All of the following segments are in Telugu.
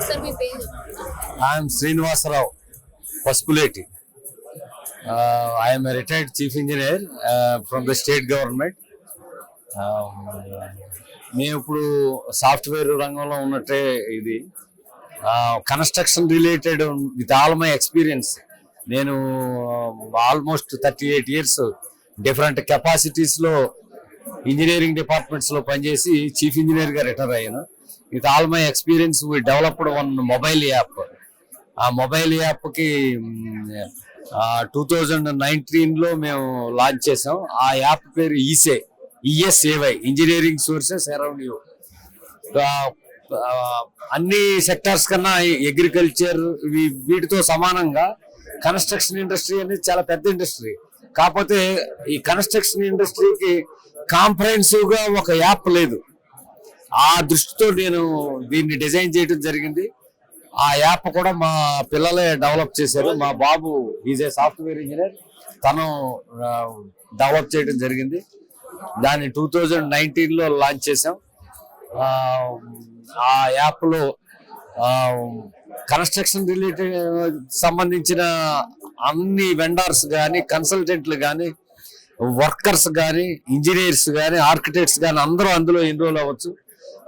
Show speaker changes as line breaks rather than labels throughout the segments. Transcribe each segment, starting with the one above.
సార్ మీ పేరు?
I'm Srinivasarao Pasupuleti I'm retired chief engineer from the state government మేము ఇప్పుడు సాఫ్ట్వేర్ రంగంలో ఉన్నట్టే ఇది. Construction related with all my experience నేను almost thirty eight years different కెపాసిటీస్లో engineering డిపార్ట్మెంట్స్లో పనిచేసి చీఫ్ ఇంజనీర్గా రిటైర్ అయ్యాను. With all my experience we developed one mobile app ఆ మొబైల్ యాప్కి టూ థౌజండ్ నైన్టీన్లో మేము లాంచ్ చేసాం. ఆ యాప్ పేరు easy. ESAY engineering sources around you అన్ని సెక్టార్స్ కన్నా అగ్రికల్చర్ వీటితో సమానంగా కన్స్ట్రక్షన్ ఇండస్ట్రీ అనేది చాలా పెద్ద ఇండస్ట్రీ కాకపోతే ఈ కన్స్ట్రక్షన్ ఇండస్ట్రీకి కాంప్రహెన్సివ్గా ఒక యాప్ లేదు. ఆ దృష్టితో నేను దీన్ని డిజైన్ చేయడం జరిగింది. ఆ యాప్ కూడా మా పిల్లలే డెవలప్ చేశారు. మా బాబు ఈజ్ ఏ సాఫ్ట్వేర్ ఇంజనీర్ తను డెవలప్ చేయడం జరిగింది. దాన్ని టూ థౌజండ్ నైన్టీన్లో లాంచ్ చేసాం ఆ, యాప్లో కన్స్ట్రక్షన్ రిలేటెడ్ సంబంధించిన అన్ని వెండర్స్ కానీ కన్సల్టెంట్లు కానీ వర్కర్స్ కానీ ఇంజనీర్స్ కానీ ఆర్కిటెక్ట్స్ కానీ అందరూ అందులో ఎన్రోల్ అవ్వచ్చు.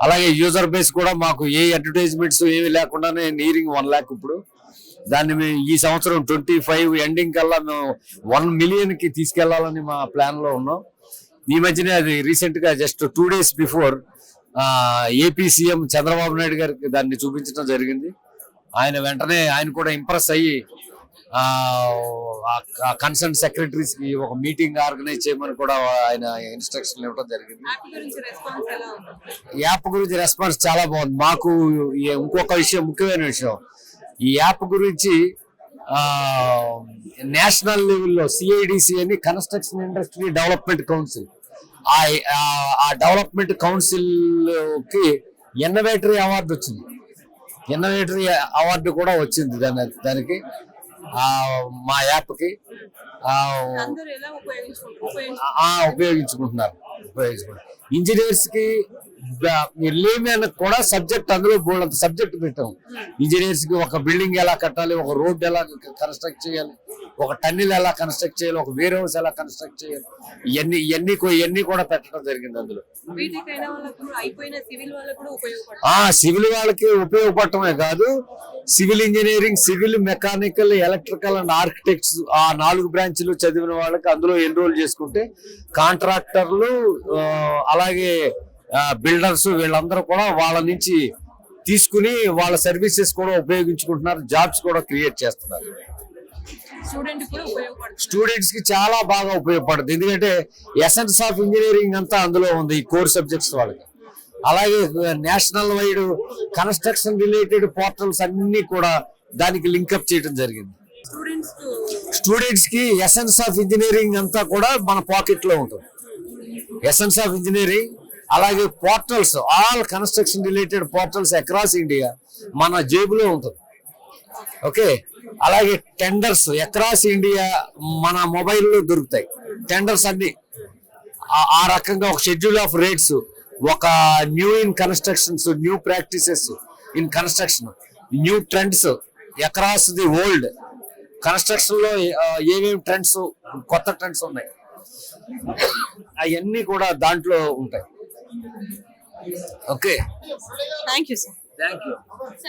అలాగే యూజర్ బేస్ కూడా మాకు ఏ అడ్వర్టైజ్మెంట్స్ ఏమి లేకుండానే నీరింగ్ వన్ ల్యాక్ ఇప్పుడు. దాన్ని మేము ఈ సంవత్సరం ట్వంటీ ఫైవ్ ఎండింగ్ కల్లా మేము వన్ మిలియన్కి తీసుకెళ్ళాలని మా ప్లాన్లో ఉన్నాం. ఈ మధ్యనే అది రీసెంట్గా just two days before AP CM Chandrababu Naidu గారికి దాన్ని చూపించడం జరిగింది. ఆయన వెంటనే ఆయన కూడా ఇంప్రెస్ అయ్యి కన్సర్న్ సెక్రటరీస్కి ఒక మీటింగ్ ఆర్గనైజ్ చేయమని కూడా ఆయన ఇన్స్ట్రక్షన్ ఇవ్వడం జరిగింది.
యాప్ గురించి రెస్పాన్స్ ఎలా ఉంది?
యాప్ గురించి రెస్పాన్స్ చాలా బాగుంది. మాకు ఇంకొక విషయం ముఖ్యమైన విషయం. ఈ యాప్ గురించి నేషనల్ లెవెల్లో సిఐడిసి అని కన్స్ట్రక్షన్ ఇండస్ట్రీ డెవలప్మెంట్ కౌన్సిల్ ఆ డెవలప్మెంట్ కౌన్సిల్కి ఎన్నోవేటరీ అవార్డు వచ్చింది. ఎన్నోవేటరీ అవార్డు కూడా వచ్చింది దాని దానికి. మా యాప్కి ఉపయోగించుకుంటున్నారు. ఉపయోగించుకుంటున్నారు ఇంజనీర్స్కి లేమన్ కూడా సబ్జెక్ట్ అందులో బోల్డ్ సబ్జెక్ట్ పెట్టాం. ఇంజనీర్స్కి ఒక బిల్డింగ్ ఎలా కట్టాలి ఒక రోడ్ ఎలా కన్స్ట్రక్ట్ చేయాలి ఒక టన్నెల్ ఎలా కన్స్ట్రక్ట్ చేయాలి ఒక వేర్ హౌస్ ఎలా కన్స్ట్రక్ట్ చేయాలి ఇవన్నీ ఇవన్నీ ఇవన్నీ కూడా పెట్టడం జరిగింది అందులో.
సివిల్ వాళ్ళకి
ఉపయోగపడటమే కాదు civil engineering civil mechanical electrical and architects ఆ నాలుగు బ్రాంచ్లు చదివిన వాళ్ళకి అందులో ఎన్రోల్ చేసుకుంటే కాంట్రాక్టర్లు అలాగే బిల్డర్స్ వీళ్ళందరూ కూడా వాళ్ళ నుంచి తీసుకుని వాళ్ళ సర్వీసెస్ కూడా ఉపయోగించుకుంటున్నారు జాబ్స్ కూడా క్రియేట్ చేస్తున్నారు. స్టూడెంట్స్కి చాలా బాగా ఉపయోగపడుతుంది. ఎందుకంటే ఎసెన్స్ ఆఫ్ ఇంజనీరింగ్ అంతా అందులో ఉంది ఈ కోర్ సబ్జెక్ట్స్ వాళ్ళకి. అలాగే national wide construction related portals అన్ని కూడా దానికి లింకప్ చేయడం జరిగింది. స్టూడెంట్స్కి ఎసెన్స్ ఆఫ్ ఇంజనీరింగ్ అంతా కూడా మన పాకెట్లో ఉంటుంది. ఎసెన్స్ ఆఫ్ ఇంజనీరింగ్ అలాగే portals all construction related portals across India మన జేబులో ఉంటుంది. ఓకే? అలాగే టెండర్స్ అక్రాస్ ఇండియా మన మొబైల్లో దొరుకుతాయి. టెండర్స్ అన్ని. ఆ రకంగా ఒక షెడ్యూల్ ఆఫ్ రేట్స్ ఒక new in constructions new practices in construction new trends across the world కన్స్ట్రక్షన్లో ఏమేమి ట్రెండ్స్ కొత్త ట్రెండ్స్ ఉన్నాయి? అవన్నీ కూడా దాంట్లో ఉంటాయి. Okay
thank you sir
thank you